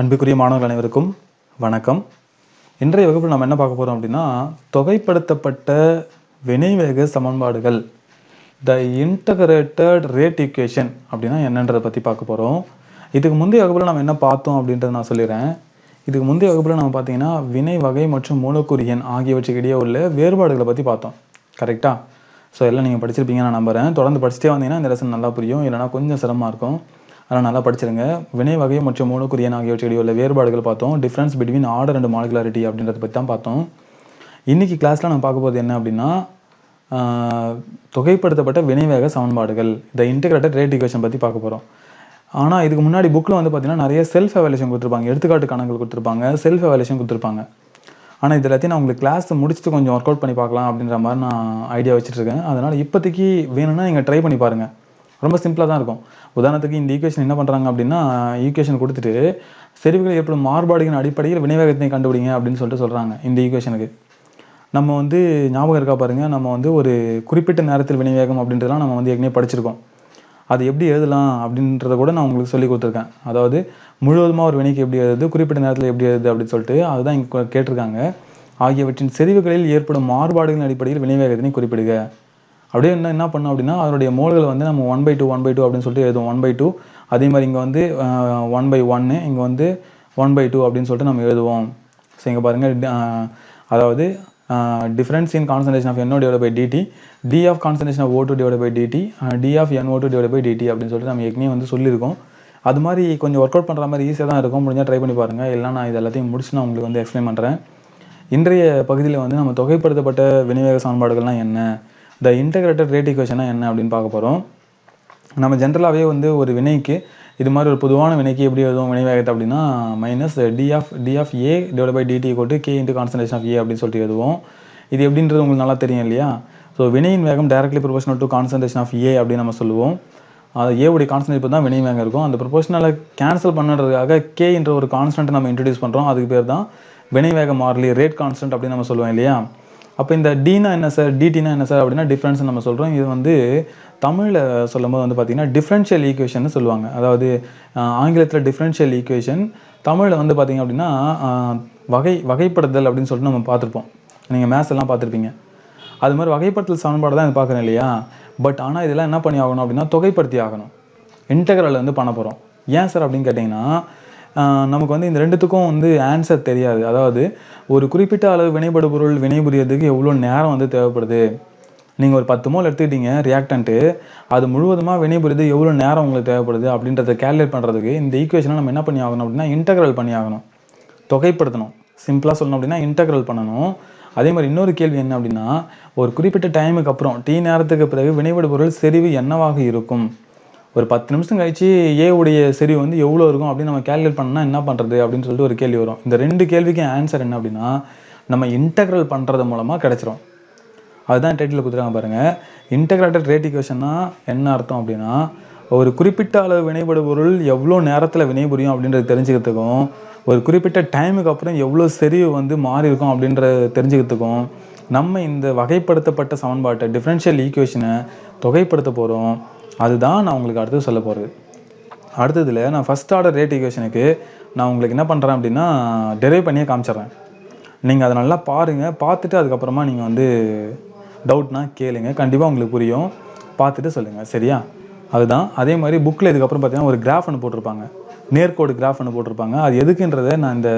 அன்புக்குரிய மாணவர்கள் அனைவருக்கும் வணக்கம். இன்றைய வகுப்பில் நம்ம என்ன பார்க்க போகிறோம் அப்படின்னா தொகைப்படுத்தப்பட்ட வினைவேக சமன்பாடுகள் த இன்டகிரேட்டட் ரேட் ஈக்குவேஷன் அப்படின்னா என்னன்றதை பற்றி பார்க்க போகிறோம் இதுக்கு முந்தைய வகுப்பில் நம்ம என்ன பார்த்தோம் அப்படின்றத நான் சொல்லிடுறேன். இதுக்கு முந்தைய வகுப்பில் நம்ம பார்த்தீங்கன்னா வினை வகை மற்றும் மூலக்கூறு எண் ஆகியவற்றுக்கு இடையே உள்ள வேறுபாடுகளை பற்றி பார்த்தோம். கரெக்டாக ஸோ எல்லாம் நீங்கள் படிச்சிருப்பீங்க நான் நம்புகிறேன் தொடர்ந்து படிச்சுட்டே வந்தீங்கன்னா இந்த லெசன் நல்லா புரியும். இல்லைனா கொஞ்சம் சிரமமாக இருக்கும். அதனால் நல்லா படிச்சிருங்க. வினை வகை மற்றும் மூலக்குரியன் எண் உள்ள வேறுபாடுகள் பார்த்தோம். Difference between order and molecularity அப்படின்றத பற்றி தான் பார்த்தோம். இன்றைக்கி கிளாஸில் நம்ம பார்க்க போகிறது என்ன அப்படின்னா தொகைப்படுத்தப்பட்ட வினைவேக சமன்பாடுகள். இந்த இன்டகிரேட்டட் ரேட் ஈக்குவேஷன் பற்றி பார்க்க போகிறோம் ஆனால் இதுக்கு முன்னாடி புக்கில் வந்து பார்த்திங்கன்னா நிறைய செல்ஃப் எவாலுவேஷன் கொடுத்துருப்பாங்க. எடுத்துக்காட்டு கணக்குகள் கொடுத்துருப்பாங்க. செல்ஃப் எவாலுவேஷன் கொடுத்துருப்பாங்க. ஆனால் இது எல்லாத்தையும் நான் உங்களுக்கு கிளாஸ் முடிச்சுட்டு கொஞ்சம் ஒர்க் அவுட் பண்ணி பார்க்கலாம் அப்படின்ற மாதிரி நான் ஐடியா வச்சுட்ருக்கேன் அதனால் இப்போதைக்கு வேணும்னா நீங்கள் ட்ரை பண்ணி பாருங்கள் ரொம்ப சிம்பிளாக தான் இருக்கும். உதாரணத்துக்கு இந்த ஈக்குவேஷன் என்ன பண்ணுறாங்க அப்படின்னா ஈக்குவேஷன் கொடுத்துட்டு செறிவுகள் ஏற்படும் மாறுபாடுகளின் அடிப்படையில் வினைவேகத்தை கண்டுபிடிங்க அப்படின்னு சொல்லிட்டு சொல்கிறாங்க இந்த ஈக்குவேஷனுக்கு நம்ம வந்து ஞாபகம் இருக்கா பாருங்கள் நம்ம வந்து ஒரு குறிப்பிட்ட நேரத்தில் வினைவேகம் அப்படின்றதெல்லாம் நம்ம வந்து ஏற்கனவே படிச்சிருக்கோம். அது எப்படி எழுதலாம் அப்படின்றத கூட நான் உங்களுக்கு சொல்லி கொடுத்துருக்கேன். அதாவது முழுவதுமாக ஒரு வினைக்கு எப்படி எழுது குறிப்பிட்ட நேரத்தில் எப்படி எழுதுது அப்படின்னு சொல்லிட்டு அதுதான் இங்கே கேட்டிருக்காங்க. ஆகியவற்றின் செறிவுகளில் ஏற்படும் மாறுபாடுகளின் அடிப்படையில் வினைவேகத்தினை குறிப்பிடுக. அப்படியே என்ன என்ன பண்ணோம் அப்படின்னா அதனுடைய மோல்களை வந்து நம்ம one by two one by two அப்படின்னு சொல்லிட்டு எழுதுவோம். ஒன் பை டூ அதே மாதிரி இங்கே வந்து ஒன் பை ஒன்னு இங்கே வந்து ஒன் பை டூ அப்படின்னு சொல்லிட்டு நம்ம எழுதுவோம். ஸோ இங்கே பாருங்கள் அதாவது difference in concentration of NO divide by dt d of concentration of O two divide by dt d of N O two divide by dt அப்படின்னு சொல்லிட்டு நம்ம ஏற்கனவே வந்து சொல்லியிருக்கோம். அது மாதிரி கொஞ்சம் ஒர்க் அவுட் பண்ணுற மாதிரி ஈஸியாக தான் இருக்கும். முடிஞ்சால் ட்ரை பண்ணி பாருங்கள் இல்லை நான் இது எல்லாத்தையும் முடிச்சு நான் உங்களுக்கு வந்து எக்ஸ்பிளைன் பண்ணுறேன் இன்றைய பகுதியில் வந்து நம்ம தொகைப்படுத்தப்பட்ட விநியோக சமன்பாடுகள்லாம் என்ன? த இன்டகிரேட்டட் ரேட் ஈக்குவேஷனா என்ன அப்படின்னு பார்க்க போகிறோம் நம்ம ஜென்ரலாகவே வந்து ஒரு வினைக்கு இது மாதிரி ஒரு பொதுவான வினைக்கு எப்படி எழுதுவோம் வினைவேகத்தை அப்படின்னா minus d of d of A divide by dt கொட்டு k into concentration of A அப்படின்னு சொல்லிட்டு எழுதுவோம். இது எப்படின்றது உங்களுக்கு நல்லா தெரியும் இல்லையா? ஸோ வினையின் வேகம் directly proportional to concentration of A அப்படின்னு நம்ம சொல்லுவோம். அது ஏவுடைய உடைய தான் வினை வேகம் இருக்கும். அந்த ப்ரொபோஷனலை கேன்சல் பண்ணுறதுக்காக கே என்ற ஒரு கான்ஸ்டன்ட் நம்ம இன்ட்ரடியூஸ் பண்ணுறோம் அதுக்கு பேர் தான் வினை வேக மாறிலி ரேட் கான்ஸ்டன்ட் அப்படின்னு நம்ம சொல்லுவோம் இல்லையா? அப்போ இந்த டீனா என்ன சார் டிடினா என்ன சார் அப்படின்னா டிஃப்ரென்ஸ் நம்ம சொல்கிறோம் இது வந்து தமிழில் சொல்லும்போது வந்து பார்த்தீங்கன்னா டிஃப்ரென்ஷியல் ஈக்குவேஷன் சொல்லுவாங்க. அதாவது ஆங்கிலத்தில் டிஃப்ரென்ஷியல் ஈக்குவேஷன் தமிழில் வந்து பார்த்திங்க அப்படின்னா வகை வகைப்படுத்தல் அப்படின்னு சொல்லிட்டு நம்ம பார்த்துருப்போம். நீங்கள் மேத்ஸ் எல்லாம் பார்த்துருப்பீங்க. அது மாதிரி வகைப்படுத்தல் சமன்பாடு தான் இது பார்க்குறேன் இல்லையா? பட் ஆனால் இதெல்லாம் என்ன பண்ணி ஆகணும் அப்படின்னா தொகைப்படுத்தி ஆகணும். இன்டகரல் வந்து பண்ண போகிறோம் ஏன் சார் அப்படின்னு கேட்டிங்கன்னா நமக்கு வந்து இந்த ரெண்டுத்துக்கும் வந்து ஆன்சர் தெரியாது. அதாவது ஒரு குறிப்பிட்ட அளவு வினைபடு பொருள் வினைபுரியதுக்கு எவ்வளோ நேரம் வந்து தேவைப்படுது? நீங்கள் ஒரு பத்து மோல் எடுத்துக்கிட்டீங்க ரியாக்டன்ட்டு அது முழுவதுமாக வினைபுரிது எவ்வளோ நேரம் உங்களுக்கு தேவைப்படுது அப்படின்றத கேல்குலேட் பண்ணுறதுக்கு இந்த ஈக்குவேஷனை நம்ம என்ன பண்ணி ஆகணும் அப்படின்னா இன்டகரல் பண்ணி ஆகணும். தொகைப்படுத்தணும். சிம்பிளாக சொல்லணும் அப்படின்னா இன்டகிரல் பண்ணணும். அதே மாதிரி இன்னொரு கேள்வி என்ன அப்படின்னா ஒரு குறிப்பிட்ட டைமுக்கு அப்புறம் டீ நேரத்துக்கு பிறகு வினைபடு பொருள் செறிவு என்னவாக இருக்கும்? ஒரு பத்து நிமிஷம் கழிச்சு ஏ உடைய செறிவு வந்து எவ்வளோ இருக்கும் அப்படின்னு நம்ம கேல்குலேட் பண்ணா என்ன பண்ணுறது அப்படின்னு சொல்லிட்டு ஒரு கேள்வி வரும். இந்த ரெண்டு கேள்விக்கும் ஆன்சர் என்ன அப்படின்னா நம்ம இன்டெக்ரல் பண்ணுறது மூலமாக கிடைச்சிரும். அதுதான் டைட்டில் கொடுத்துருக்காங்க பாருங்கள் இன்டெகிரேட்டட் ரேட் ஈக்குவேஷன்னா என்ன அர்த்தம் அப்படின்னா ஒரு குறிப்பிட்ட அளவு வினைபடு பொருள் எவ்வளோ நேரத்தில் வினைபுரியும் அப்படின்றது தெரிஞ்சுக்கிறதுக்கும் ஒரு குறிப்பிட்ட டைமுக்கு அப்புறம் எவ்வளோ செறிவு வந்து மாறி இருக்கும் அப்படின்றத தெரிஞ்சுக்கிறதுக்கும் நம்ம இந்த வகைப்படுத்தப்பட்ட சமன்பாட்டை டிஃப்ரென்ஷியல் ஈக்குவேஷனை தொகைப்படுத்த போகிறோம் அதுதான் நான் உங்களுக்கு அடுத்து சொல்ல போகிறது அடுத்ததில் நான் ஃபஸ்ட் ஆர்டர் ரேட் ஈக்குவேஷனுக்கு நான் உங்களுக்கு என்ன பண்ணுறேன் அப்படின்னா டெரைவ் பண்ணியே காமிச்சிடுறேன். நீங்கள் அதை நல்லா பாருங்கள் பார்த்துட்டு அதுக்கப்புறமா நீங்கள் வந்து டவுட்னா கேளுங்க. கண்டிப்பாக உங்களுக்கு புரியும். பார்த்துட்டு சொல்லுங்கள் சரியா? அதுதான். அதே மாதிரி புக்கில் இதுக்கப்புறம் பார்த்தீங்கன்னா ஒரு கிராஃப் ஒன்று போட்டிருப்பாங்க. நேர்கோடு கிராஃப் ஒன்று போட்டிருப்பாங்க. அது எதுக்குன்றதை நான் இந்த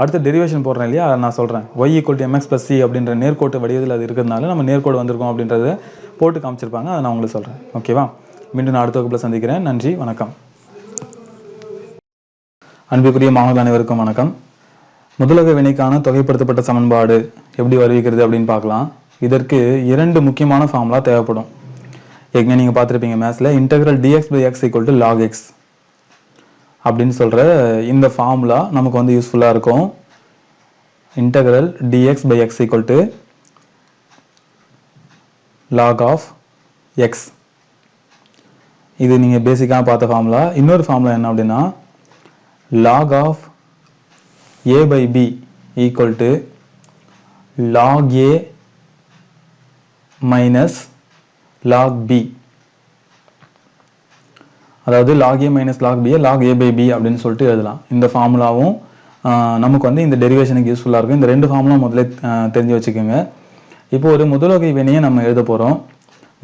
அடுத்த டெரிவேஷன் போடுறேன் இல்லையா? அதை நான் சொல்கிறேன் y equal to mx plus c அப்படின்ற நேர்கோட்டு வடிவத்தில் அது இருக்கிறதுனால நம்ம நேர்கோடு வந்திருக்கோம் அப்படின்றத போட்டு காமிச்சிருப்பாங்க. அதை நான் உங்களுக்கு சொல்கிறேன் ஓகேவா மீண்டும் நான் அடுத்த வகுப்பில் சந்திக்கிறேன். நன்றி வணக்கம். அன்புக்குரிய மாணவர்கள் அனைவருக்கும் வணக்கம். முதலக வினைக்கான தொகைப்படுத்தப்பட்ட சமன்பாடு எப்படி வருவிக்கிறது அப்படின்னு பார்க்கலாம். இதற்கு இரண்டு முக்கியமான ஃபார்முலா தேவைப்படும். ஏற்கனவே நீங்கள் பார்த்துருப்பீங்க மேத்ஸில் integral dx by x equal to log x அப்படின்னு சொல்கிற இந்த ஃபார்முலா நமக்கு வந்து யூஸ்ஃபுல்லாக இருக்கும். Integral dx by x equal to log of x இது நீங்கள் பேசிக்காக பார்த்த ஃபார்முலா இன்னொரு ஃபார்முலா என்ன அப்படின்னா log of a by b equal to log a minus log b. அதாவது லாக் ஏ மைனஸ் லாக் பியை லாக் ஏ பை பி அப்படின்னு சொல்லிட்டு எழுதலாம். இந்த ஃபார்முலாவும் நமக்கு வந்து இந்த டெரிவேஷனுக்கு யூஸ்ஃபுல்லாக இருக்கும். இந்த ரெண்டு ஃபார்முலாம் முதல்ல தெரிஞ்சு வச்சுக்கோங்க. இப்போ ஒரு முதலோகை வினையை நம்ம எழுத போகிறோம்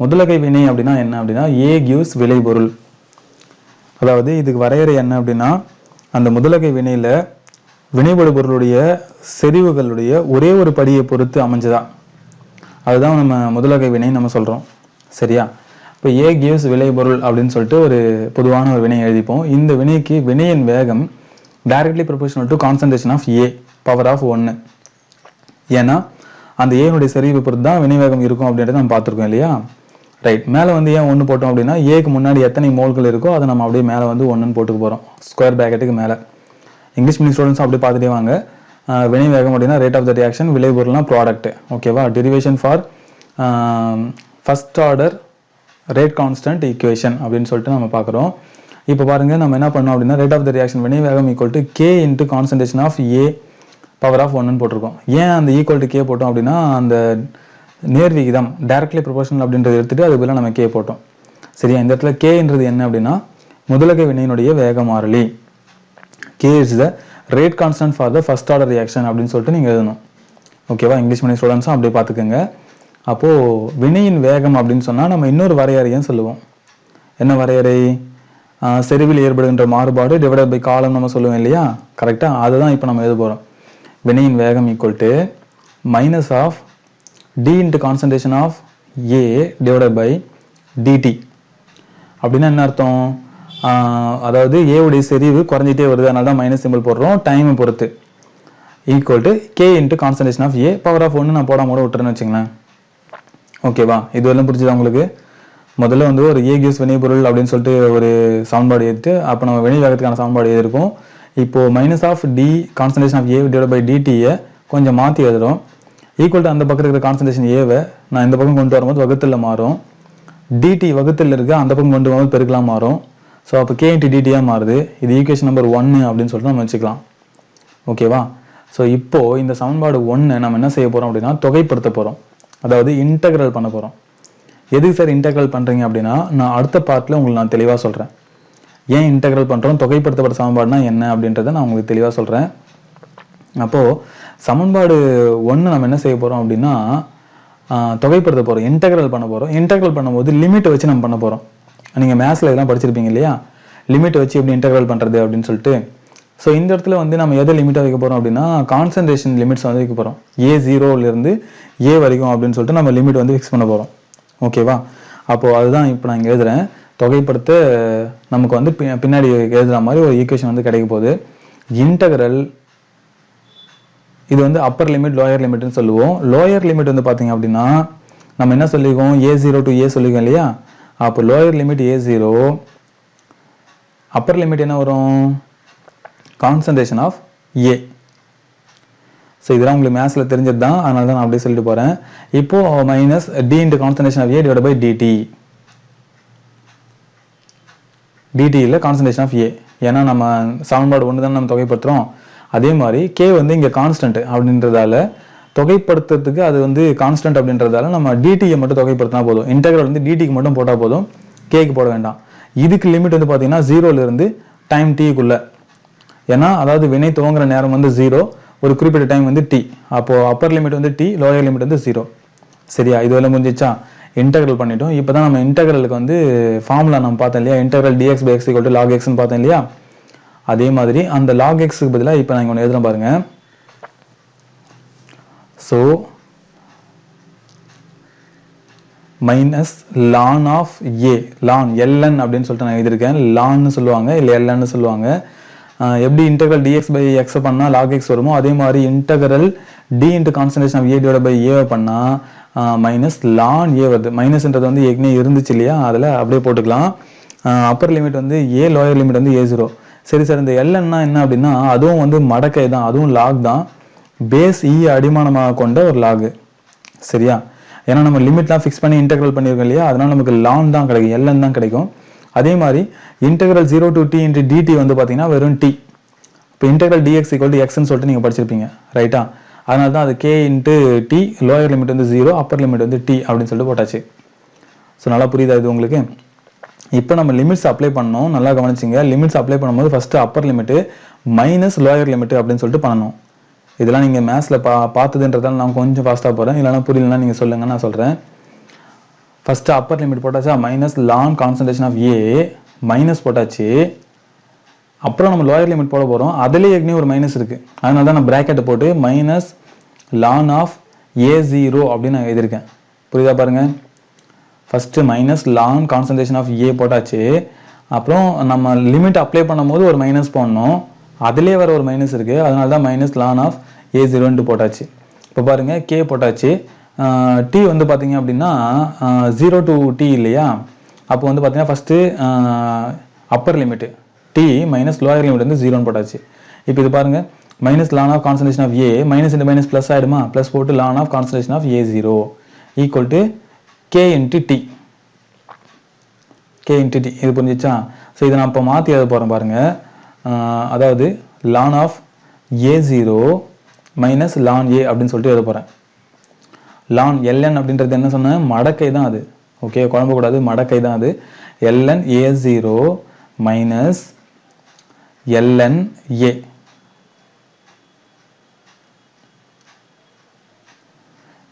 முதலகை வினை அப்படின்னா என்ன அப்படின்னா ஏ கிவ்ஸ் விளைபொருள். அதாவது இதுக்கு வரையறை என்ன அப்படின்னா அந்த முதலகை வினையில் வினைபடு பொருளுடைய செறிவுகளுடைய ஒரே ஒரு படியை பொறுத்து அமைஞ்சதா? அதுதான் நம்ம முதலகை வினை நம்ம சொல்கிறோம் சரியா? இப்போ ஏ கிவ்ஸ் விளைபொருள் அப்படின்னு சொல்லிட்டு ஒரு பொதுவான ஒரு வினை எழுதிப்போம். இந்த வினைக்கு வினையின் வேகம் directly proportional to concentration of A power of ஒன்று ஏன்னா அந்த ஏனுடைய செறிவு பொறுத்து தான் வினைவேகம் இருக்கும் அப்படின்றத நம்ம பார்த்துருக்கோம் இல்லையா? ரைட் மேலே வந்து ஏன் ஒன்று போட்டோம் அப்படின்னா ஏக்கு முன்னாடி எத்தனை மோல்கள் இருக்கோ அதை நம்ம அப்படியே மேலே வந்து ஒன்றுன்னு போட்டுக்க போகிறோம் ஸ்கொயர் பேக்கெட்டுக்கு மேலே. இங்கிலீஷ் மீடியம் ஸ்டூடெண்ட்ஸ் அப்படியே பார்த்துட்டே வாங்க. வினை வினைவேகம் அப்படின்னா ரேட் ஆஃப் த ரியாக்ஷன் விளைபொருள்னா ப்ராடக்ட் ஓகேவா derivation for first order rate constant equation அப்படின்னு சொல்லிட்டு நம்ம பார்க்குறோம். இப்போ பாருங்கள் நம்ம என்ன பண்ணோம் அப்படின்னா rate of the reaction வினைவேகம் equal to k into concentration of A power of ஒன்னு போட்டிருக்கோம். ஏன் அந்த ஈக்குவல் டு கே போட்டோம் அப்படின்னா அந்த நேர்விகிதம் டைரக்ட்லி ப்ரொபோஷனல் அப்படின்றத எடுத்துகிட்டு அது பதிலா நம்ம கே போட்டோம். சரியா? இந்த இடத்துல கேன்றது என்ன அப்படின்னா முதலக வினையினுடைய வேக மாறிலி k is the rate constant for the first order reaction அப்படின்னு சொல்லிட்டு நீங்கள் எழுதணும். ஓகேவா இங்கிலீஷ் மீடியம் ஸ்டூடெண்ட்ஸும் அப்படியே பார்த்துக்கோங்க. அப்போது வினையின் வேகம் அப்படின்னு சொன்னால் நம்ம இன்னொரு வரையறையும் சொல்லுவோம். என்ன வரையறை? செருவில் செறிவில் ஏற்படுகின்ற மாறுபாடு டிவைடட் பை காலம் நம்ம சொல்லுவோம் இல்லையா? கரெக்டாக அதுதான் இப்போ நம்ம எழுத போகிறோம் வினையின் வேகம் equal to minus of d into concentration of A divided by dt அப்படின்னா என்ன அர்த்தம்? அதாவது ஏவுடைய உடைய செறிவு குறைஞ்சிட்டே வருது. அதனால தான் மைனஸ் சிம்பிள் போடுறோம். டைமை பொறுத்து. Equal to k into concentration of A power of ஒன்று நான் போடாம கூட விட்டுறேன்னு வச்சுங்களேன் ஓகேவா இது எல்லாம் புரிஞ்சுதா உங்களுக்கு? முதல்ல வந்து ஒரு ஏ கியூஸ் வினைபொருள் அப்படின்னு சொல்லிட்டு ஒரு சமன்பாடு எடுத்து அப்போ நம்ம வினை வேகத்துக்கான சமன்பாடு எழுதியிருக்கோம். இப்போ minus of d concentration of A divide by டிடியை கொஞ்சம் மாற்றி எழுதுறோம். ஈக்குவல் டு அந்த பக்கம் இருக்கிற கான்சன்ட்ரேஷன் ஏவை நான் இந்த பக்கம் கொண்டு வரும்போது வகுத்தில் மாறும். டிடி வகுத்தில் இருக்க அந்த பக்கம் கொண்டு வரும்போது பெருக்கலாம் மாறும். ஸோ அப்போ கே இன்ட்டு டிடியாக மாறுது. இது ஈக்குவேஷன் நம்பர் ஒன்று அப்படின்னு சொல்லிட்டு நம்ம வச்சுக்கலாம். ஓகேவா ஸோ இப்போ இந்த சமன்பாடு ஒன்று நம்ம என்ன செய்ய போகிறோம் அப்படின்னா தொகைப்படுத்த போகிறோம் அதாவது இன்டகிரல் பண்ண போகிறோம் எதுக்கு சார் இன்டெக்ரல் பண்ணுறீங்க அப்படின்னா நான் அடுத்த பார்ட்டில் உங்களுக்கு நான் தெளிவாக சொல்கிறேன் ஏன் இன்டகிரல் பண்ணுறோம் தொகைப்படுத்தப்பட்ட சமன்பாடுனா என்ன அப்படின்றத நான் உங்களுக்கு தெளிவாக சொல்கிறேன் அப்போது சமன்பாடு ஒன்று நம்ம என்ன செய்ய போகிறோம் அப்படின்னா தொகைப்படுத்த போகிறோம் இன்டெக்ரல் பண்ண போகிறோம் இன்டெக்ரல் பண்ணும்போது லிமிட்டை வச்சு நம்ம பண்ண போகிறோம் நீங்கள் மேத்ஸில் இதெல்லாம் படிச்சிருப்பீங்க இல்லையா? லிமிட் வச்சு எப்படி இன்டெக்ரல் பண்ணுறது அப்படின்னு சொல்லிட்டு. ஸோ இந்த இடத்துல வந்து நம்ம எதை லிமிட்டாக வைக்க போகிறோம் அப்படின்னா கான்சன்ட்ரேஷன் லிமிட்ஸ் வந்து வைக்க போகிறோம் ஏ ஜீரோலேருந்து ஏ வரைக்கும் அப்படின்னு சொல்லிட்டு நம்ம லிமிட் வந்து ஃபிக்ஸ் பண்ண போகிறோம் ஓகேவா அப்போது அதுதான் இப்போ நான் இங்கே எழுதுறேன். தொகைப்படுத்த நமக்கு வந்து பி- பின்னாடி எழுதுகிற மாதிரி ஒரு ஈக்குவேஷன் வந்து கிடைக்க போகுது. இன்டகரல் இது வந்து அப்பர் லிமிட் லோயர் லிமிட்னு சொல்லுவோம். லோயர் லிமிட் வந்து பார்த்தீங்க அப்படின்னா நம்ம என்ன சொல்லியிருக்கோம் ஏ ஜீரோ டு ஏ சொல்லியிருக்கோம் இல்லையா? அப்போ lower limit A zero upper limit என்ன வரும்? கான்சன்ட்ரேஷன் ஆஃப் ஏ ஸோ இதெல்லாம் உங்களுக்கு மேத்ஸில் தெரிஞ்சது தான் அதனால தான் நான் அப்படியே சொல்லிட்டு போகிறேன் இப்போ minus d into concentration of A divide by dt டிடியில் concentration of A ஏன்னா நம்ம சமன்பாடு ஒன்று தான் நம்ம தொகைப்படுத்துகிறோம் அதே மாதிரி கே வந்து இங்கே கான்ஸ்டன்ட் அப்படின்றதால தொகைப்படுத்துறதுக்கு அது வந்து கான்ஸ்டன்ட் அப்படின்றதால நம்ம டிடியை மட்டும் தொகைப்படுத்தினா போதும். இன்டெக்ரல் வந்து டிடிக்கு மட்டும் போட்டால் போதும். கேக்கு போட வேண்டாம். இதுக்கு லிமிட் வந்து பார்த்தீங்கன்னா ஜீரோலேருந்து டைம் டீக்குள்ள ஏன்னா அதாவது வினை துவங்குற நேரம் வந்து ஜீரோ ஒரு குறிப்பிட்ட டைம் வந்து டி அப்போ அப்பர் லிமிட் வந்து டி லோயர் லிமிட் வந்து ஜீரோ சரியா? இது எல்லாம் முடிஞ்சிச்சா? இன்டெக்ரல் பண்ணிட்டோம். இப்போ தான் நம்ம இன்டெக்ரலுக்கு வந்து ஃபார்முலா நம்ம பார்த்தோம் இல்லையா? Integral dx by x equal to log எக்ஸ்னு பார்த்தோம் இல்லையா? அதே மாதிரி அந்த லாக் எக்ஸுக்கு பதிலாக இப்போ நான் இங்கே ஒன்று எழுதுறேன் பாருங்க. So minus ln of A ln ln அப்படின்னு சொல்லிட்டு நான் எழுதியிருக்கேன். லான்னு சொல்லுவாங்க இல்லை எல்என்னு சொல்லுவாங்க. எப்படி இன்டகரல் டிஎக்ஸ் பை எக்ஸ் பண்ணால் லாக் எக்ஸ் வருமோ அதே மாதிரி integral d into concentration of A by A பண்ணால் மைனஸ் லான் ஏ வருது. மைனஸ்ன்றது வந்து ஏற்கனவே இருந்துச்சு இல்லையா? அதில் அப்படியே போட்டுக்கலாம். அப்பர் லிமிட் வந்து ஏ லோயர் லிமிட் வந்து ஏ ஜீரோ சரி சார் இந்த எல்என்னா என்ன அப்படின்னா அதுவும் வந்து மடக்கை தான் அதுவும் லாக் தான். பேஸ் இ e அடிமானமாக கொண்ட ஒரு லாகு. சரியா? ஏன்னா நம்ம லிமிட்லாம் ஃபிக்ஸ் பண்ணி இன்டெக்ரல் பண்ணியிருக்கோம் இல்லையா? அதனால் நமக்கு லான் தான் கிடைக்கும் எல்என் தான் கிடைக்கும். அதே மாதிரி integral zero to t into dt வந்து பார்த்தீங்கன்னா வெறும் டி இப்போ இன்டெக்ரல் டிஎக்ஸ் ஈக்குவல் டு எக்ஸ்னு சொல்லிட்டு நீங்கள் படிச்சிருப்பீங்க ரைட்டா அதனால தான் அது k into t lower limit வந்து ஜீரோ அப்பர் லிமிட் வந்து டி அப்படின்னு சொல்லிட்டு போட்டாச்சு. ஸோ நல்லா புரியுதா இது உங்களுக்கு? இப்போ நம்ம லிமிட்ஸ் அப்ளை பண்ணோம் நல்லா கவனிச்சிங்க. லிமிட்ஸ் அப்ளை பண்ணும்போது first upper limit minus lower limit அப்படின்னு சொல்லிட்டு பண்ணணும். இதெல்லாம் நீங்கள் மேத்ஸில் பா பார்த்ததுன்றதால நான் கொஞ்சம் ஃபாஸ்ட்டாக போகிறேன் இல்லைனா புரியலன்னா நீங்கள் சொல்லுங்கள் நான் சொல்கிறேன் ஃபஸ்ட்டு அப்பர் லிமிட் போட்டாச்சா? Minus ln concentration of A minus போட்டாச்சு. அப்புறம் நம்ம லோயர் லிமிட் போட போகிறோம் அதுலேயே ஏற்கனவே ஒரு மைனஸ் இருக்குது அதனால தான் நான் ப்ராக்கெட்டை போட்டு minus ln of A zero அப்படின்னு நான் எழுதியிருக்கேன். புரியுதா பாருங்கள் first minus ln concentration of A போட்டாச்சு. அப்புறம் நம்ம லிமிட் அப்ளை பண்ணும்போது ஒரு மைனஸ் போடணும். அதுலேயே வர ஒரு மைனஸ் இருக்குது அதனால தான் மைனஸ் லான் ஆஃப் ஏ ஜீரோன்ட்டு போட்டாச்சு. இப்போ பாருங்கள் கே போட்டாச்சு. டி வந்து பார்த்தீங்க அப்படின்னா ஜீரோ டு டி இல்லையா? அப்போ வந்து பார்த்தீங்கன்னா first upper limit t minus lower limit வந்து ஜீரோன்னு போட்டாச்சு. இப்போ இது பாருங்கள் minus ln of concentration of A minus இந்த மைனஸ் ப்ளஸ் ஆகிடுமா ப்ளஸ் போட்டு ln of concentration of A zero equal to k into t k into t இது புரிஞ்சிச்சா? ஸோ இதை நான் இப்போ மாற்றி எழுத போகிறேன் பாருங்கள் அதாவது ln of A zero minus ln A அப்படின்னு சொல்லிட்டு எழுத போகிறேன் லான் எல்என் அப்படின்றது என்ன சொன்னேன் மடக்கை தான் அது. ஓகே குழம்பக்கூடாது மடக்கை தான் அது. Ln A zero minus ln A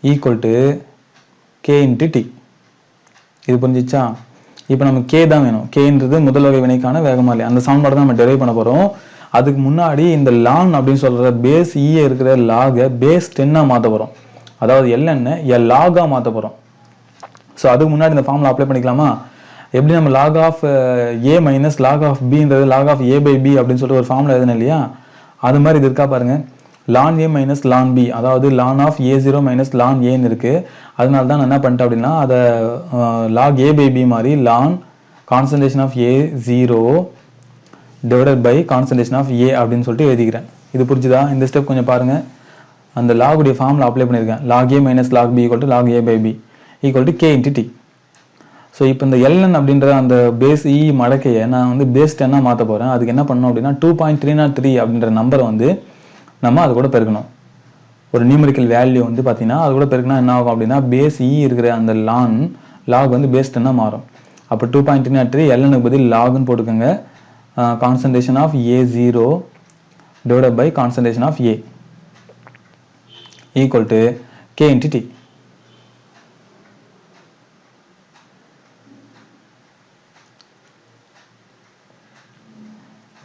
equal to k into t இது புரிஞ்சிச்சா? இப்போ நமக்கு கே தான் வேணும். கேன்றது முதல் வகை வினைக்கான வேகமாலி. அந்த சமன்பாடு தான் நம்ம டெரைவ் பண்ண போகிறோம் அதுக்கு முன்னாடி இந்த லான் அப்படின்னு சொல்கிற பேஸ் ஈய e இருக்கிற லாகை பேஸ் டென்னாக மாற்ற போகிறோம் அதாவது எல்என்னு எ லாகாக மாற்ற போகிறோம் ஸோ அதுக்கு முன்னாடி இந்த ஃபார்மில் அப்ளை பண்ணிக்கலாமா? எப்படி நம்ம log of A minus log of பின்றது log of A by B அப்படின்னு சொல்லிட்டு ஒரு ஃபார்மில் எழுதுனேன் இல்லையா? அது மாதிரி இது இருக்கா பாருங்கள் ln A minus ln B அதாவது ln of A zero minus ln ஏன்னு இருக்குது அதனால தான் நான் என்ன பண்ணிட்டேன் அப்படின்னா அதை லாக் ஏ பை பி மாதிரி ln concentration of A zero divided by concentration of A அப்படின்னு சொல்லிட்டு எழுதிக்கிறேன். இது புரிஞ்சுதா? இந்த ஸ்டெப் கொஞ்சம் பாருங்கள் அந்த லாகுடைய ஃபார்மில் அப்ளை பண்ணியிருக்கேன். Log A minus log B equal to log A by B equal to k into t so இப்போ இந்த எல்என் அப்படின்ற அந்த பேஸ் இ e மடக்கையை நான் வந்து பேஸ் டென்னாக மாற்ற போகிறேன் அதுக்கு என்ன பண்ணணும் அப்படின்னா two point three nought three அப்படின்ற நம்பரை வந்து நம்ம அது கூட பெருக்கணும். ஒரு நியூமரிக்கல் வேல்யூ வந்து பார்த்தீங்கன்னா அது கூட பெருக்கினா என்ன ஆகும் அப்படின்னா பேஸ் இ e இருக்கிற அந்த லான் லாக் வந்து பேஸ் டென்னாக மாறும். அப்போ டூ பாயிண்ட் த்ரீ நாட் எல்எனுக்கு பதில் லாகுன்னு போட்டுக்கோங்க. Concentration of A zero divide by concentration of A equal to k into t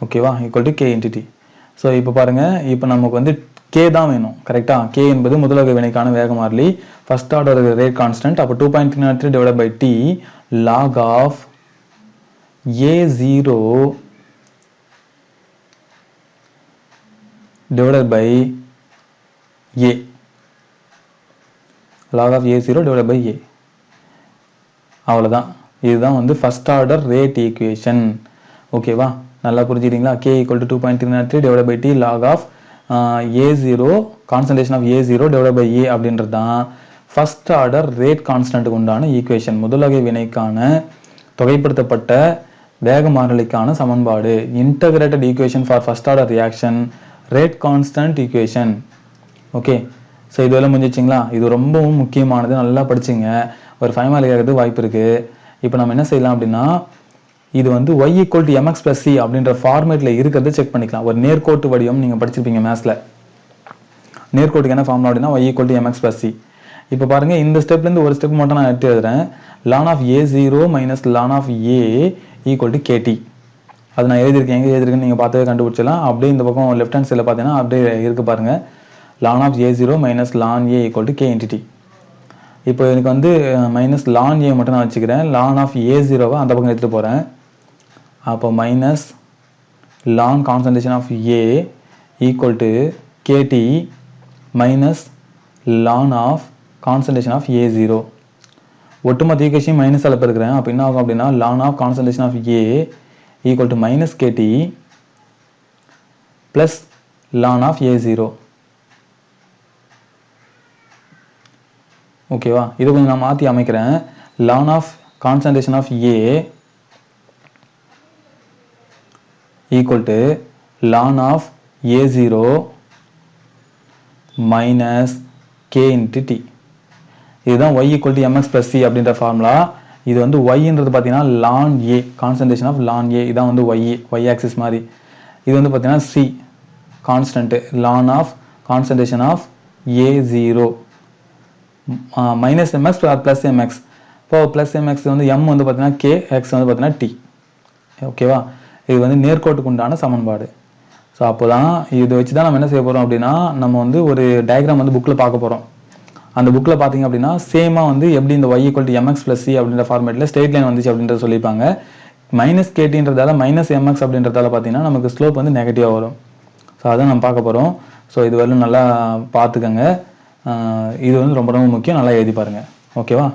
ஓகேவா ஈக்குவல் டு கே இன்டிடி ஸோ இப்போ பாருங்கள் இப்போ நமக்கு வந்து கே தான் வேணும் கரெக்டாக கே என்பது முதலக வினைக்கான வேக மாறிலி ஃபர்ஸ்ட் ஆர்டர் ரேட் கான்ஸ்டன்ட் அப்போ two point three three divide by t log of A zero divided by A log of A zero divide by A அவ்வளோதான் இதுதான் வந்து ஃபஸ்ட் ஆர்டர் ரேட் ஈக்குவேஷன் ஓகேவா நல்லா புரிஞ்சுக்கிட்டீங்களா k equal to two point three three divide by t log of A zero concentration of A zero divide by A அப்படின்றது தான் first order rate கான்ஸ்டன்ட்டுக்கு உண்டான equation முதலகை வினைக்கான தொகைப்படுத்தப்பட்ட வேக மாறலிக்கான சமன்பாடு. Integrated equation for first order reaction rate constant equation okay so இதுவெல்லாம் முடிஞ்சிச்சிங்களா இது ரொம்பவும் முக்கியமானது நல்லா படிச்சுங்க. ஒரு ஃபைவ் மார்க் கேட்கறது வாய்ப்பு இருக்குது இப்போ நம்ம என்ன செய்யலாம் அப்படின்னா இது வந்து y equal to mx plus c அப்படின்ற ஃபார்மேட்டில் இருக்கிறத செக் பண்ணிக்கலாம். ஒரு நேர்கோட்டு வடிவம் நீங்கள் படிச்சிருப்பீங்க மேத்ஸில் நேர்கோட்டுக்கு என்ன ஃபார்முலா அப்படின்னா y equal to mx plus c இப்போ பாருங்கள் இந்த ஸ்டெப்லேருந்து ஒரு ஸ்டெப் மட்டும் நான் எடுத்து எழுதுறேன். Ln of A zero minus ln of A equal to kt அது நான் எழுதியிருக்கேன். எங்கே எழுதிருக்கேன்னு நீங்கள் பார்த்து கண்டுபிடிச்சலாம் அப்படியே இந்த பக்கம் லெஃப்ட் ஹேண்ட் சைடில் பார்த்தீங்கன்னா அப்படியே இருக்கு பாருங்கள் ln of A zero minus ln A equal to k இன்டிடி இப்போ எனக்கு வந்து மைனஸ் லான் ஏ மட்டும் நான் வச்சுக்கிறேன். லான் ஆஃப் ஏ ஜீரோவை அந்த பக்கம் எடுத்துகிட்டு போகிறேன் அப்போ minus ln concentration of A equal to kt minus ln of concentration of A zero ஒட்டுமொத்த ஈக்குவேஷன் மைனஸ் அளப்பு இருக்கிறேன் அப்போ என்ன ஆகும் அப்படின்னா ln of concentration of A equal to minus kt plus ln of A zero ஓகேவா இது கொஞ்சம் நான் மாற்றி அமைக்கிறேன். Ln of concentration of A equal to ln of A zero minus k into t இதுதான் y equal to mx plus c அப்படின்ற formula இது வந்து ஒய்ன்றது பார்த்தீங்கன்னா ln A concentration of ln A இதான் வந்து ஒய் ஒய் ஆக்சிஸ் மாதிரி. இது வந்து பார்த்தீங்கன்னா c constant ln of concentration of A zero minus mx plus mx இப்போ ப்ளஸ் எம்எக்ஸ் வந்து எம் வந்து பார்த்தீங்கன்னா கே எக்ஸ் வந்து பார்த்தீங்கன்னா டி ஓகேவா இது வந்து நேர்கோட்டுக்கு உண்டான சமன்பாடு. ஸோ அப்போ தான் இதை வச்சு தான் நம்ம என்ன செய்ய போகிறோம் அப்படின்னா நம்ம வந்து ஒரு டயக்ராம் வந்து புக்கில் பார்க்க போகிறோம் அந்த புக்கில் பார்த்தீங்க அப்படின்னா சேமாக வந்து எப்படி இந்த y equal to mx plus c அப்படின்ற ஃபார்மேட்டில் ஸ்ட்ரெயிட் லைன் வந்துச்சு அப்படின்றத சொல்லியிருப்பாங்க. மைனஸ் கேட்டின்றதால மைனஸ் எம்எக்ஸ் அப்படின்றதால பார்த்தீங்கன்னா நமக்கு ஸ்லோப் வந்து நெகட்டிவாக வரும். ஸோ அதை நம்ம பார்க்க போகிறோம் ஸோ இது வரலும் நல்லா பார்த்துக்கோங்க. இது வந்து ரொம்ப ரொம்ப முக்கியம். நல்லா எழுதி பாருங்கள் ஓகேவா